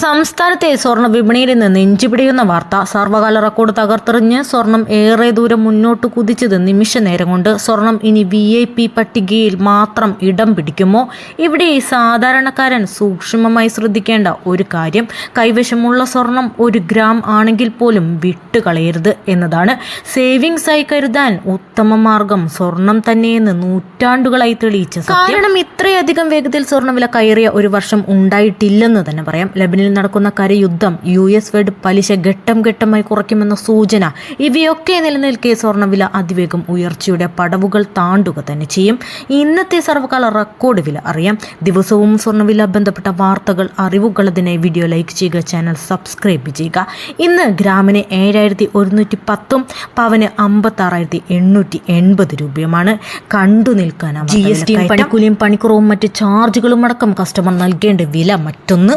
സംസ്ഥാനത്തെ സ്വർണ വിപണിയിൽ നിന്ന് നെഞ്ചുപിടിയുന്ന വാർത്ത സർവകാല റെക്കോർഡ് തകർത്തെറിഞ്ഞ് സ്വർണം ഏറെ ദൂരം മുന്നോട്ട് കുതിച്ചത് നിമിഷ നേരം കൊണ്ട് സ്വർണം ഇനി വി ഐ പി പട്ടികയിൽ മാത്രം ഇടം പിടിക്കുമോ? ഇവിടെ സാധാരണക്കാരൻ സൂക്ഷ്മമായി ശ്രദ്ധിക്കേണ്ട ഒരു കാര്യം കൈവശമുള്ള സ്വർണം ഒരു ഗ്രാം ആണെങ്കിൽ പോലും വിട്ടുകളയരുത് എന്നതാണ്. സേവിങ്സ് ആയി കരുതാൻ ഉത്തമ മാർഗം സ്വർണം തന്നെയെന്ന് നൂറ്റാണ്ടുകളായി തെളിയിച്ച. കാരണം ഇത്രയധികം വേഗത്തിൽ സ്വർണവില കയറിയ ഒരു വർഷം ഉണ്ടായിട്ടില്ലെന്ന് തന്നെ പറയാം. ലബനിൽ നടക്കുന്ന കരയുദ്ധം യു എസ് ഫെഡ് പലിശ ഘട്ടം ഘട്ടമായി കുറയ്ക്കുമെന്ന സൂചന. ഇവയൊക്കെ നിലനിൽക്കെ സ്വർണവില അതിവേഗം ഉയർച്ചയുടെ പടവുകൾ താണ്ടുക തന്നെ ചെയ്യും. ഇന്നത്തെ സർവകാല റെക്കോർഡ് വില അറിയാം. ദിവസവും സ്വർണവില ബന്ധപ്പെട്ട വാർത്തകൾ അറിവുകൾ അതിനെ വീഡിയോ ലൈക്ക് ചെയ്യുക ചാനൽ സബ്സ്ക്രൈബ് ചെയ്യുക. ഇന്ന് ഗ്രാമിന് ഏഴായിരത്തി ഒരുന്നൂറ്റി പത്തും പവന് അമ്പത്തി ആറായിരത്തി എണ്ണൂറ്റി എൺപത് രൂപയുമാണ്. കണ്ടു നിൽക്കാനാണ് ജി എസ് ടിയും പണിക്കൂലിയും പണിക്കുറവും മറ്റ് ചാർജുകളും അടക്കം കസ്റ്റമർ നൽകേണ്ട വില മറ്റൊന്ന്